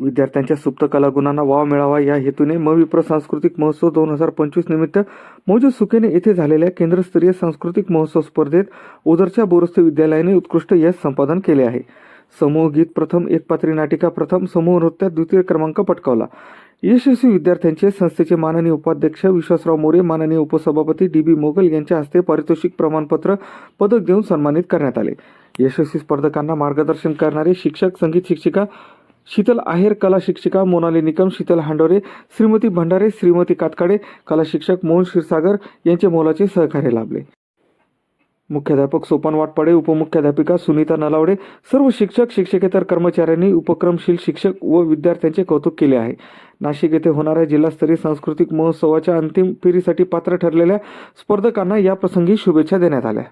विद्यार्थ्यांच्या सुप्त कलागुणांना वाव मिळावा या हेतूने मविप्र सांस्कृतिक महोत्सव दोन हजार पंचवीस निमित्त मौजे सुकेने येथे झालेल्या केंद्रस्तरीय सांस्कृतिक महोत्सव स्पर्धेत उदरच्या बोरस्ते विद्यालयाने उत्कृष्ट यश संपादन केले आहे. समूह गीत प्रथम एकपात्री नाटिका प्रथम समूह नृत्यात द्वितीय क्रमांक पटकावला. यशस्वी विद्यार्थ्यांचे संस्थेचे माननीय उपाध्यक्ष विश्वासराव मोरे माननीय उपसभापती डी बी मोगल यांच्या हस्ते पारितोषिक प्रमाणपत्र पदक देऊन सन्मानित करण्यात आले. यशस्वी स्पर्धकांना मार्गदर्शन करणारे शिक्षक संगीत शिक्षिका शीतल आहेर कला शिक्षिका मोनाली निकम शीतल हांडोरे श्रीमती भंडारे श्रीमती कातकाडे कला शिक्षक मोहन क्षीरसागर यांचे मोलाचे सहकार्य लाभले. मुख्याध्यापक सोपान वाटपाडे उपमुख्याध्यापिका सुनीता नलावडे सर्व शिक्षक शिक्षकेतर कर्मचाऱ्यांनी उपक्रमशील शिक्षक व विद्यार्थ्यांचे कौतुक केले आहे. नाशिक येथे होणाऱ्या जिल्हास्तरीय सांस्कृतिक महोत्सवाच्या अंतिम फेरीसाठी पात्र ठरलेल्या स्पर्धकांना याप्रसंगी शुभेच्छा देण्यात आल्या.